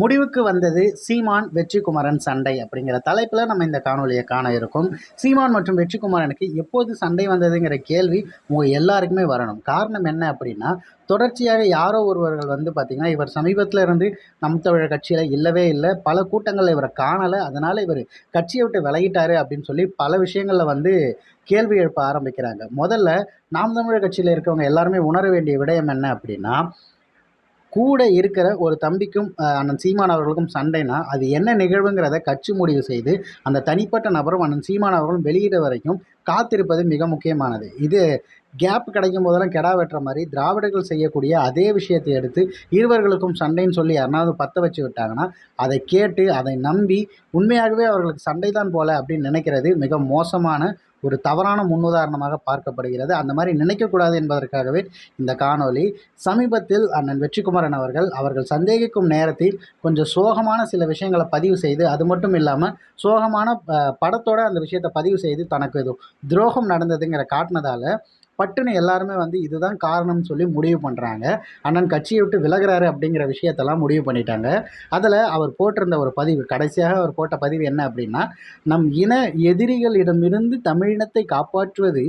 முடிவுக்கு வந்தது சீமான் வெற்றிக்குமரன் சண்டை அப்படிங்கிற தலைப்பில் நம்ம இந்த காணொலியை காண இருக்கோம். சீமான் மற்றும் வெற்றிக்குமரனுக்கு எப்போது சண்டை வந்ததுங்கிற கேள்வி உங்கள் எல்லாருக்குமே வரணும். காரணம் என்ன அப்படின்னா தொடர்ச்சியாக யாரோ ஒருவர்கள் வந்து பார்த்திங்கன்னா இவர் சமீபத்தில் இருந்து நம் தமிழர் கட்சியில் இல்லவே இல்லை. பல கூட்டங்களில் இவரை காணலை. அதனால் இவர் கட்சியை விட்டு விலகிட்டாரு அப்படின்னு சொல்லி பல விஷயங்களில் வந்து கேள்வி எழுப்ப ஆரம்பிக்கிறாங்க. முதல்ல நாம் தமிழர் கட்சியில் இருக்கவங்க எல்லாருமே உணர வேண்டிய விடயம் என்ன அப்படின்னா கூட இருக்கிற ஒரு தம்பிக்கும் அண்ணன் சீமான் அவர்களுக்கும் சண்டைனா அது என்ன நிகழ்வுங்கிறத கட்சி முடிவு செய்து அந்த தனிப்பட்ட நபரும் அண்ணன் சீமான் அவர்களும் வெளியிட வரைக்கும் காத்திருப்பது மிக முக்கியமானது. இது கேப் கிடைக்கும் போதெல்லாம் கெடா வெட்டுற மாதிரி திராவிடர்கள் செய்யக்கூடிய அதே விஷயத்தை எடுத்து இருவர்களுக்கும் சண்டைன்னு சொல்லி யாருனாவது பற்ற வச்சு விட்டாங்கன்னா அதை கேட்டு அதை நம்பி உண்மையாகவே அவர்களுக்கு சண்டை தான் போல அப்படின்னு நினைக்கிறது மிக மோசமான ஒரு தவறான முன்னுதாரணமாக பார்க்கப்படுகிறது. அந்த மாதிரி நினைக்கக்கூடாது என்பதற்காகவே இந்த காணொளி சமீபத்தில் அண்ணன் வெற்றிக்குமரன் அவர்கள் அவர்கள் சந்தேகிக்கும் நேரத்தில் கொஞ்சம் சோகமான சில விஷயங்களை பதிவு செய்து அது மட்டும் இல்லாமல் சோகமான படத்தோட அந்த விஷயத்தை பதிவு செய்து தனக்கு ஏதோ துரோகம் நடந்ததுங்கிற காட்டினதால பட்டுன்னு எல்லாருமே வந்து இதுதான் காரணம்னு சொல்லி முடிவு பண்ணுறாங்க அண்ணன் கட்சியை விட்டு விலகுறாரு அப்படிங்கிற விஷயத்தெல்லாம் முடிவு பண்ணிட்டாங்க. அதில் அவர் போட்டிருந்த ஒரு பதிவு கடைசியாக அவர் போட்ட பதிவு என்ன அப்படின்னா நம் இன எதிரிகளிடமிருந்து தமிழினத்தை காப்பாற்றுவது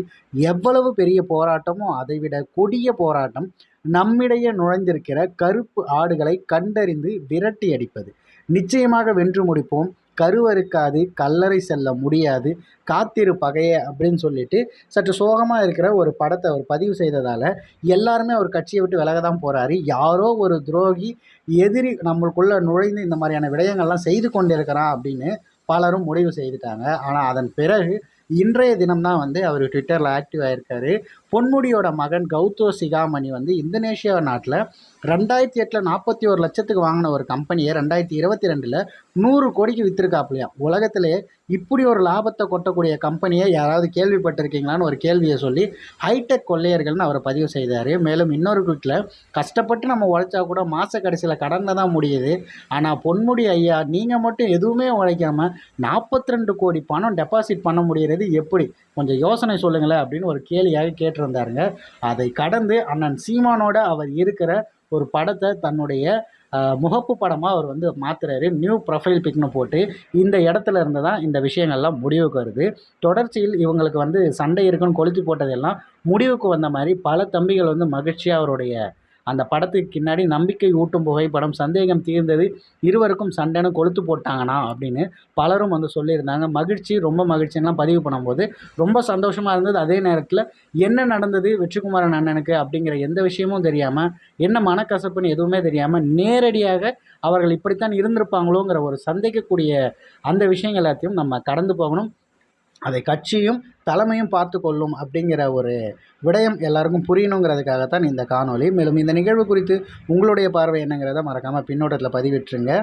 எவ்வளவு பெரிய போராட்டமோ அதைவிட கொடிய போராட்டம். நம்மிடையே நுழைந்திருக்கிற கருப்பு ஆடுகளை கண்டறிந்து விரட்டி அடிப்பது. நிச்சயமாக வென்று முடிப்போம். கருவறுக்காது கல்லறை செல்ல முடியாது காத்திரு பகைய அப்படின்னு சொல்லிட்டு சற்று சோகமாக இருக்கிற ஒரு படத்தை அவர் பதிவு செய்ததால் எல்லாருமே அவர் கட்சியை விட்டு விலக தான் போகிறாரு யாரோ ஒரு துரோகி எதிரி நம்மளுக்குள்ளே நுழைந்து இந்த மாதிரியான விடயங்கள்லாம் செய்து கொண்டிருக்கிறான் அப்படின்னு பலரும் முடிவு செய்துட்டாங்க. ஆனால் அதன் பிறகு இன்றைய தினம்தான் வந்து அவர் ட்விட்டரில் ஆக்டிவ் ஆகியிருக்காரு பொன்முடியோட மகன் கௌதோ சிகாமணி வந்து இந்தோனேஷியா நாட்டில் ரெண்டாயிரத்தி எட்டில் நாற்பத்தி ஒரு லட்சத்துக்கு வாங்கின ஒரு கம்பெனியை ரெண்டாயிரத்தி இருபத்தி ரெண்டில் நூறு கோடிக்கு விற்றுருக்காப்புலையா உலகத்திலே இப்படி ஒரு லாபத்தை கொட்டக்கூடிய கம்பெனியை யாராவது கேள்விப்பட்டிருக்கீங்களான்னு ஒரு கேள்வியை சொல்லி ஹைடெக் கொள்ளையர்கள்னு அவர் பதிவு செய்தார். மேலும் இன்னொரு ட்வீட்டில் கஷ்டப்பட்டு நம்ம உழைச்சா கூட மாத கடைசியில் கடனில் தான் முடியுது. ஆனால் பொன்முடி ஐயா நீங்கள் மட்டும் எதுவுமே உழைக்காமல் நாற்பத்தி ரெண்டு கோடி பணம் டெபாசிட் பண்ண முடிகிறது எப்படி? கொஞ்சம் யோசனை சொல்லுங்களேன் அப்படின்னு ஒரு கேலியாக இருந்தாருங்க அதை கடந்து அண்ணன் சீமானோட அவர் இருக்கிற ஒரு படத்தை தன்னுடைய முகப்பு படமாக அவர் வந்து மாத்துறாரு. நியூ ப்ரொஃபைல் பிக்னு போட்டு இந்த இடத்துல இருந்து தான் இந்த விஷயங்கள்லாம் முடிவுக்கு வருது. தொடர்ச்சியில் இவங்களுக்கு வந்து சண்டை இருக்குன்னு கொளுத்தி போட்டதெல்லாம் முடிவுக்கு வந்த மாதிரி பல தம்பிகள் வந்து மகிழ்ச்சியாக அவருடைய அந்த படத்துக்கு பின்னாடி நம்பிக்கை ஊட்டும் புகைப்படம் சந்தேகம் தீர்ந்தது இருவருக்கும் சண்டைன்னு கொளுத்து போட்டாங்கண்ணா அப்படின்னு பலரும் வந்து சொல்லியிருந்தாங்க. மகிழ்ச்சி ரொம்ப மகிழ்ச்சியெல்லாம் பதிவு பண்ணும்போது ரொம்ப சந்தோஷமாக இருந்தது. அதே நேரத்தில் என்ன நடந்தது வெற்றிக்குமாரன் அண்ணனுக்கு அப்படிங்கிற எந்த விஷயமும் தெரியாமல் என்ன மனக்கசப்புன்னு எதுவுமே தெரியாமல் நேரடியாக அவர்கள் இப்படித்தான் இருந்திருப்பாங்களோங்கிற ஒரு சந்தேகக்கூடிய அந்த விஷயங்கள் எல்லாத்தையும் நம்ம கடந்து போகணும். அதை கட்சியும் தலைமையும் பார்த்து கொள்ளும் அப்படிங்கிற ஒரு விடயம் எல்லாருக்கும் புரியணுங்கிறதுக்காகத்தான் இந்த காணொளி. மேலும் இந்த நிகழ்வு குறித்து உங்களுடைய பார்வை என்னங்கிறத மறக்காமல் பின்னோட்டத்தில் பதிவிட்டுருங்க.